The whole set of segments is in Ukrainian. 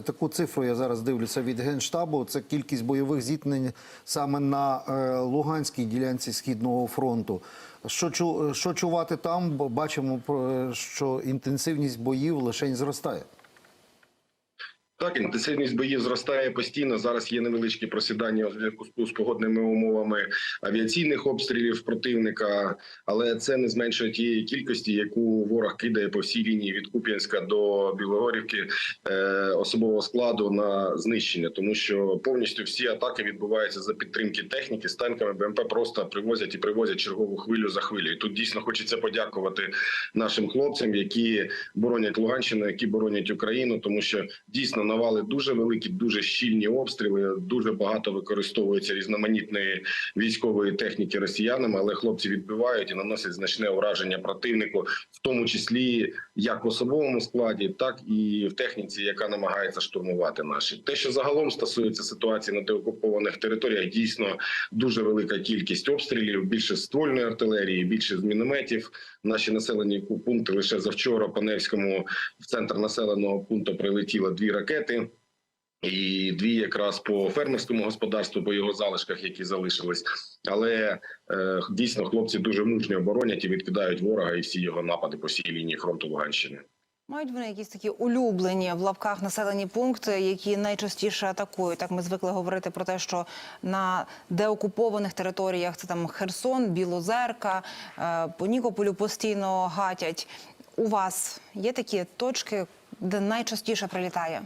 Таку цифру я зараз дивлюся від генштабу. Це кількість бойових зіткнень саме на е, Луганській ділянці східного фронту. Що чу, що чувати там? Бо бачимо, про- що інтенсивність боїв лише зростає. Так, інтенсивність боїв зростає постійно. Зараз є невеличкі просідання у зв'язку з погодними умовами авіаційних обстрілів противника, але це не зменшує тієї кількості, яку ворог кидає по всій лінії від Куп'янська до Білогорівки е, особового складу на знищення, тому що повністю всі атаки відбуваються за підтримки техніки з танками. БМП просто привозять і привозять чергову хвилю за хвилю. Тут дійсно хочеться подякувати нашим хлопцям, які боронять Луганщину, які боронять Україну, тому що дійсно навали дуже великі, дуже щільні обстріли. Дуже багато використовується різноманітної військової техніки росіянами, але хлопці відбивають і наносять значне ураження противнику, в тому числі як в особовому складі, так і в техніці, яка намагається штурмувати наші. Те, що загалом стосується ситуації на деокупованих територіях, дійсно дуже велика кількість обстрілів, більше ствольної артилерії, більше з мінометів. Наші населені пункти лише завчора по Невському в центр населеного пункту прилетіло дві ракети. І дві якраз по фермерському господарству, по його залишках, які залишились, але е, дійсно хлопці дуже мужньо оборонять і відкидають ворога і всі його напади по всій лінії фронту Луганщини. Мають вони якісь такі улюблені в лапках населені пункти, які найчастіше атакують. Так ми звикли говорити про те, що на деокупованих територіях це там Херсон, Білозерка, е, по Нікополю постійно гатять. У вас є такі точки, де найчастіше прилітає?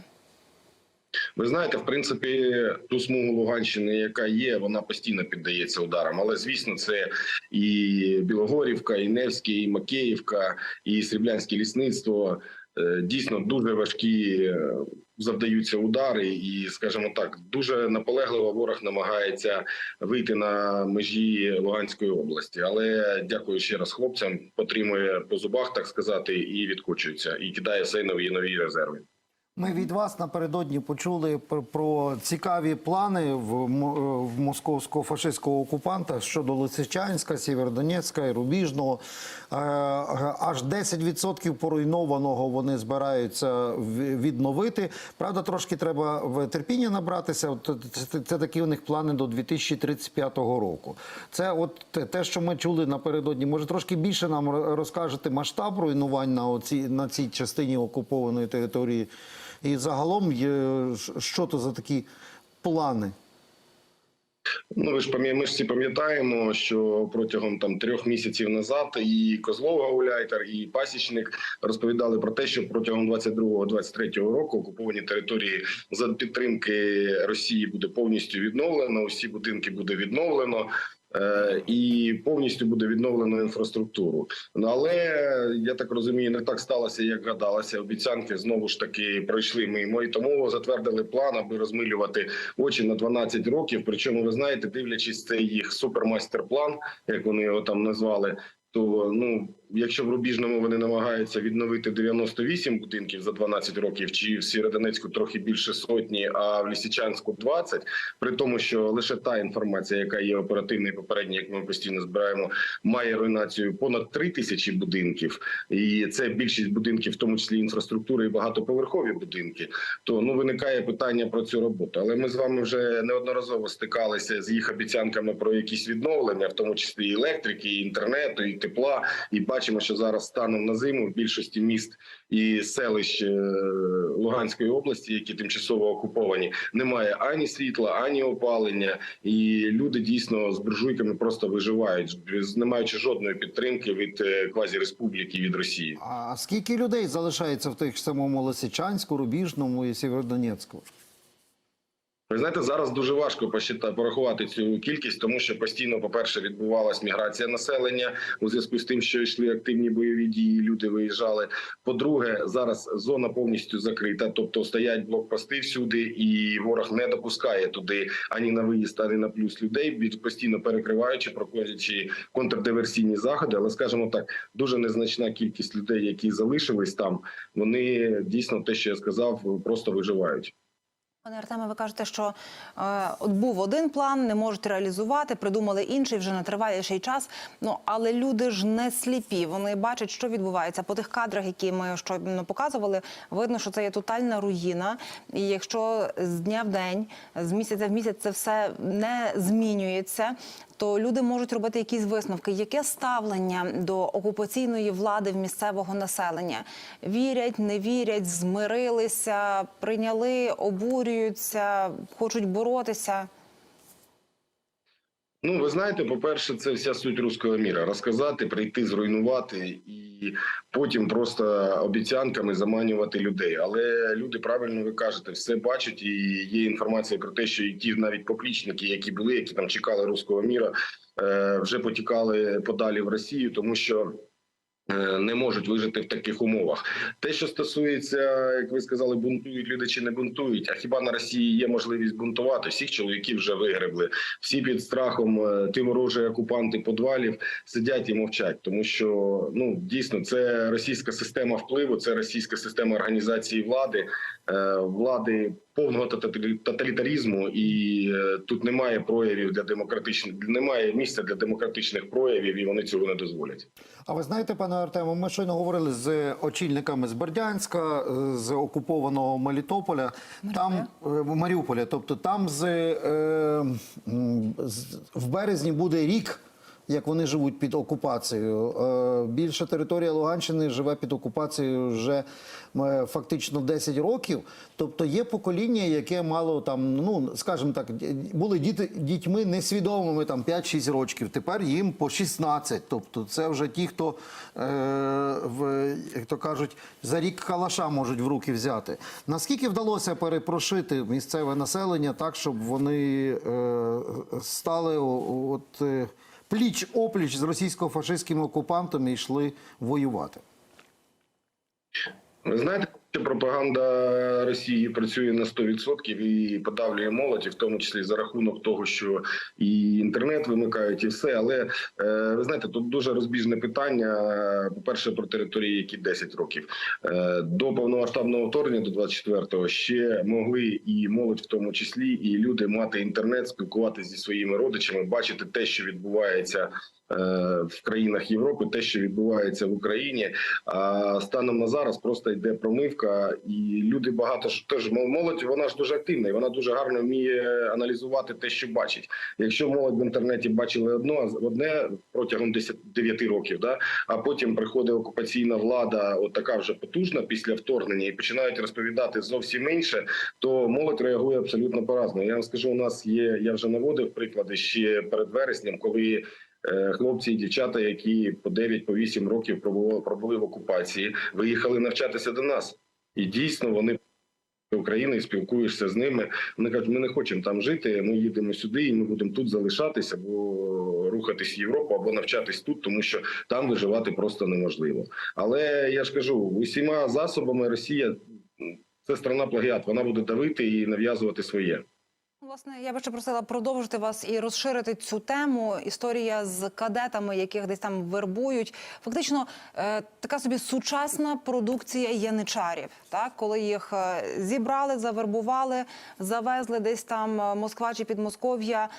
Ви знаєте, в принципі, ту смугу Луганщини, яка є, вона постійно піддається ударам. Але звісно, це і Білогорівка, і Невське, і Макеївка, і Сріблянське лісництво. Е, Дійсно дуже важкі е, завдаються удари, і скажімо так, дуже наполегливо ворог намагається вийти на межі Луганської області. Але дякую ще раз хлопцям. Потримує по зубах, так сказати, і відкочується, і кидає все нові нові резерви. Ми від вас напередодні почули про, цікаві плани в, м- московського фашистського окупанта щодо Лисичанська, Сєвєродонецька і Рубіжного. Е, аж 10% поруйнованого вони збираються в- відновити. Правда, трошки треба в терпіння набратися. Це, такі у них плани до 2035 року. Це от те- що ми чули напередодні. Може, трошки більше нам ро- розкажете масштаб руйнувань на, оці, на цій частині окупованої території. І загалом, що то за такі плани? Ну, ви ж ми ж всі пам'ятаємо, що протягом там трьох місяців назад і Козлова Гуляйтер, і Пасічник розповідали про те, що протягом 22-23 року окуповані території за підтримки Росії буде повністю відновлено. Усі будинки буде відновлено. Е, І повністю буде відновлено інфраструктуру. Ну, Але я так розумію, не так сталося, як гадалося. Обіцянки знову ж таки пройшли мимо. І тому затвердили план, аби розмилювати очі на 12 років. Причому ви знаєте, дивлячись цей їх супермастер-план, як вони його там назвали. То ну, якщо в Рубіжному вони намагаються відновити 98 будинків за 12 років, чи в Сєвєродонецьку трохи більше сотні, а в Лісичанську 20, при тому, що лише та інформація, яка є оперативна і як ми постійно збираємо, має руйнацію понад 3 тисячі будинків, і це більшість будинків, в тому числі інфраструктури і багатоповерхові будинки. То ну виникає питання про цю роботу. Але ми з вами вже неодноразово стикалися з їх обіцянками про якісь відновлення, в тому числі і електрики, і інтернету, і тепла. І бачимо, що зараз станом на зиму в більшості міст і селищ е, Луганської області, які тимчасово окуповані, немає ані світла, ані опалення, і люди дійсно з буржуйками просто виживають, не маючи жодної підтримки від е, квазіреспубліки від Росії. А скільки людей залишається в тих самому Лисичанську, Рубіжному і Сєвєродонецьку? Ви знаєте, зараз дуже важко порахувати цю кількість, тому що постійно, по-перше, відбувалась міграція населення у зв'язку з тим, що йшли активні бойові дії. Люди виїжджали. По-друге, зараз зона повністю закрита, тобто стоять блокпости всюди, і ворог не допускає туди ані на виїзд, ані на плюс людей, постійно перекриваючи, проходячи контрдиверсійні заходи. Але скажімо так, дуже незначна кількість людей, які залишились там. Вони дійсно те, що я сказав, просто виживають. Пане Артеме, ви кажете, що е, от був один план, не можуть реалізувати, придумали інший вже на триваліший час. Ну але люди ж не сліпі. Вони бачать, що відбувається по тих кадрах, які ми щойно показували. Видно, що це є тотальна руїна. І якщо з дня в день, з місяця в місяць це все не змінюється. То люди можуть робити якісь висновки. Яке ставлення до окупаційної влади в місцевого населення? Вірять, не вірять, змирилися, прийняли, обурюються, хочуть боротися. Ну, ви знаєте, по-перше, це вся суть руського міра. Розказати, прийти, зруйнувати і потім просто обіцянками заманювати людей. Але люди правильно ви кажете, все бачать, і є інформація про те, що і ті навіть поплічники, які були, які там чекали руського міра, е, вже потікали подалі в Росію, тому що. Е, Не можуть вижити в таких умовах. Те, що стосується, як ви сказали, бунтують люди чи не бунтують. А хіба на Росії є можливість бунтувати? Всіх чоловіків вже вигребли. Всі під страхом е, ти ворожі окупанти подвалів сидять і мовчать, тому що ну дійсно це російська система впливу, це російська система організації влади, влади повного тоталітарізму, і е, тут немає проявів для демократичних, немає місця для демократичних проявів, і вони цього не дозволять. А ви знаєте, пане Артему, ми щойно говорили з очільниками з Бердянська, е, з окупованого Мелітополя, там е, Маріуполя. Тобто там з, е, з- в березні буде рік. Як вони живуть під окупацією, Е, більша територія Луганщини живе під окупацією вже е, фактично 10 років. Тобто є покоління, яке мало там, ну скажімо так, були діти дітьми несвідомими там 5-6 років. Тепер їм по 16. Тобто, це вже ті, хто е, в як то кажуть, за рік калаша можуть в руки взяти. Наскільки вдалося перепрошити місцеве населення так, щоб вони е, стали от. Пліч опліч з російсько-фашистськими окупантами йшли воювати. Ви знаєте, пропаганда Росії працює на 100% і подавлює молодь, і в тому числі за рахунок того, що і інтернет вимикають, і все. Але е, ви знаєте, тут дуже розбіжне питання. По перше, про території, які 10 років Е, до повномасштабного вторгнення, до 24-го, ще могли і молодь, в тому числі, і люди мати інтернет, спілкуватися зі своїми родичами, бачити те, що відбувається. Е, В країнах Європи те, що відбувається в Україні, а станом на зараз просто йде промивка, і люди багато ж теж мол- молодь. Вона ж дуже активна, і вона дуже гарно вміє аналізувати те, що бачить. Якщо молодь в інтернеті бачили одно одне протягом 10, 9 років, да а потім приходить окупаційна влада, от така вже потужна після вторгнення, і починають розповідати зовсім інше, то молодь реагує абсолютно по-разному. Я вам скажу, у нас є. Я вже наводив приклади ще перед вереснем, коли. Е, Хлопці і дівчата, які по 9 по 8 років пробували пробули в окупації, виїхали навчатися до нас, і дійсно вони України і спілкуєшся з ними. Вони кажуть, ми не хочемо там жити. Ми їдемо сюди, і ми будемо тут залишатися, або рухатись в Європу, або навчатись тут, тому що там виживати просто неможливо. Але я ж кажу, усіма засобами Росія це страна плагіат. Вона буде давити і нав'язувати своє. Власне, я би ще просила продовжити вас і розширити цю тему. Історія з кадетами, яких десь там вербують. Фактично, е, така собі сучасна продукція яничарів. Так, коли їх е, зібрали, завербували, завезли десь там е, Москва чи Підмосков'я.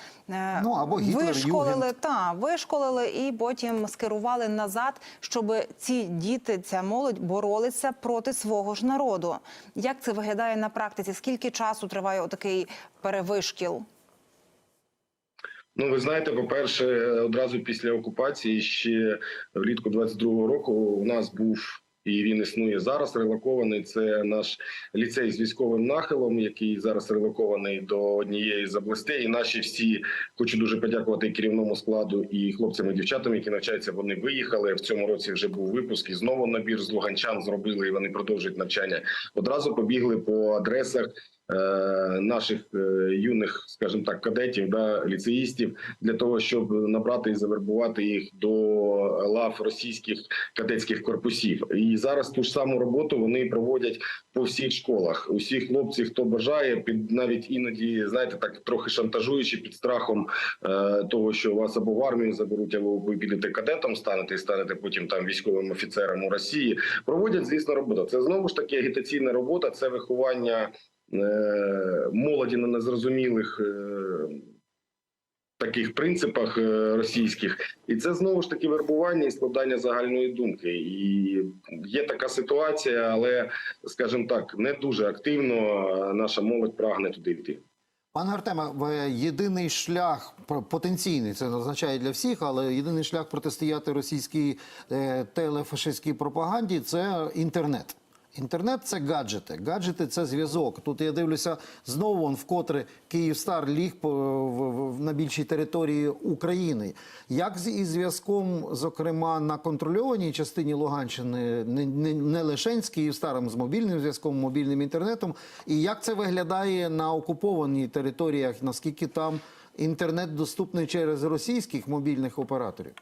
Ну, або Гітлер, вишколили, та вишколили і потім скерували назад, щоб ці діти, ця молодь боролися проти свого ж народу. Як це виглядає на практиці? Скільки часу триває отакий перевишкіл? Ну, ви знаєте, по-перше, одразу після окупації, ще влітку 22-го року, у нас був і він існує зараз. Релокований це наш ліцей з військовим нахилом, який зараз релокований до однієї з областей. І наші всі хочу дуже подякувати керівному складу і хлопцям і дівчатам, які навчаються. Вони виїхали в цьому році. Вже був випуск і знову набір з луганчан зробили. І вони продовжують навчання. Одразу побігли по адресах. Е, Наших е, юних, скажімо так, кадетів, да, ліцеїстів для того, щоб набрати і завербувати їх до лав російських кадетських корпусів. І зараз ту ж саму роботу вони проводять по всіх школах. Усі хлопці, хто бажає, під навіть іноді знаєте, так трохи шантажуючи під страхом е, того, що вас або в армію заберуть, або ви підете кадетом, станете і станете потім там військовим офіцером у Росії. Проводять звісно роботу. Це знову ж таки агітаційна робота, це виховання. Е, молоді на незрозумілих. Е, Таких принципах е, російських, і це знову ж таки вербування і складання загальної думки. І є така ситуація, але скажімо так, не дуже активно наша молодь прагне туди йти. Пане Артеме, єдиний шлях потенційний, це означає для всіх, але єдиний шлях протистояти російській телефашистській пропаганді це інтернет. Інтернет це гаджети. Гаджети це зв'язок. Тут я дивлюся знову он вкотре Київстар ліг по, на більшій території України. Як із зв'язком, зокрема, на контрольованій частині Луганщини, не, не, не лише з Київстаром, з мобільним зв'язком, мобільним інтернетом, і як це виглядає на окупованій територіях? Наскільки там інтернет доступний через російських мобільних операторів?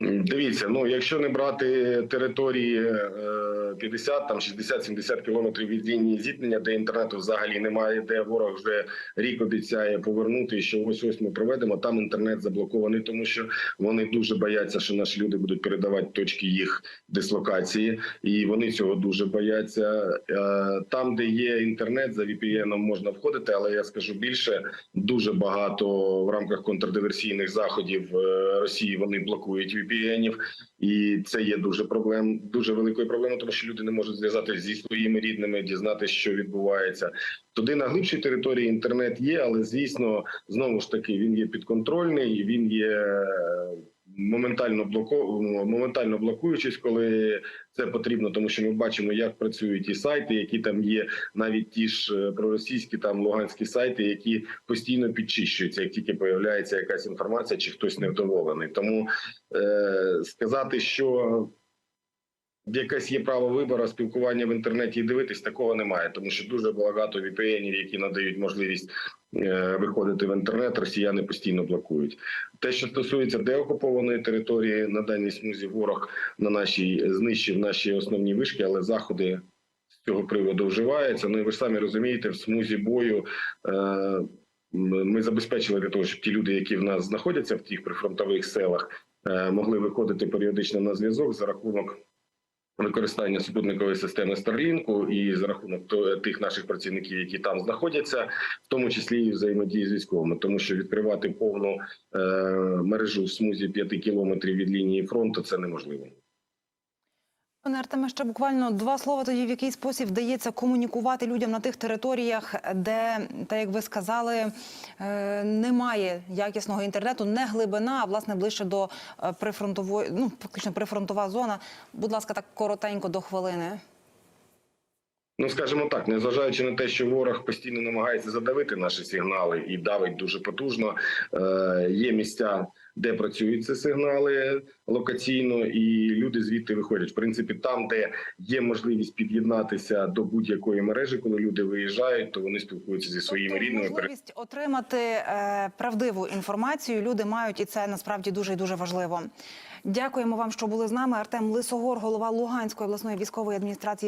Дивіться, ну якщо не брати території е, 50, там 60-70 кілометрів від лінії зіткнення, де інтернету взагалі немає, де ворог вже рік обіцяє повернути, що ось ось ми проведемо. Там інтернет заблокований, тому що вони дуже бояться, що наші люди будуть передавати точки їх дислокації, і вони цього дуже бояться. Е, Там, де є інтернет, за VPN можна входити, але я скажу більше, дуже багато в рамках контрдиверсійних заходів е, Росії вони блокують VPN-ів, і це є дуже проблем, дуже великою проблемою, тому що люди не можуть зв'язатися зі своїми рідними, дізнатися, що відбувається. Туди на глибшій території інтернет є, але звісно, знову ж таки він є підконтрольний, він є моментально блоко моментально блокуючись, коли це потрібно, тому що ми бачимо, як працюють і сайти, які там є, навіть ті ж е, проросійські там луганські сайти, які постійно підчищуються, як тільки появляється якась інформація, чи хтось невдоволений. Тому е, сказати, що якесь є право вибору, спілкування в інтернеті і дивитись, такого немає, тому що дуже багато VPN-ів, які надають можливість виходити в інтернет, росіяни постійно блокують. Те, що стосується деокупованої території, на даній смузі ворог на нашій знищив наші основні вишки, але заходи з цього приводу вживаються. Ну і ви ж самі розумієте, в смузі бою. Е, ми забезпечили для того, щоб ті люди, які в нас знаходяться в тих прифронтових селах, е, могли виходити періодично на зв'язок за рахунок використання супутникової системи Starlink і за рахунок то- тих наших працівників, які там знаходяться, в тому числі і взаємодії з військовими, тому що відкривати повну е, мережу в смузі 5 кілометрів від лінії фронту це неможливо. Пане Артеме, ще буквально два слова тоді, в який спосіб вдається комунікувати людям на тих територіях, де, так як ви сказали, е, немає якісного інтернету, не глибина, а власне ближче до е, прифронтової, ну фактично прифронтова зона. Будь ласка, так коротенько до хвилини. Ну, скажімо так, незважаючи на те, що ворог постійно намагається задавити наші сигнали і давить дуже потужно, е, є місця, де працюють ці сигнали локаційно, і люди звідти виходять. В принципі, там, де є можливість під'єднатися до будь-якої мережі, коли люди виїжджають, то вони спілкуються зі своїми Тобто рідними. можливість отримати е, правдиву інформацію люди мають, і це насправді дуже і дуже важливо. Дякуємо вам, що були з нами. Артем Лисогор, голова Луганської обласної військової адміністрації.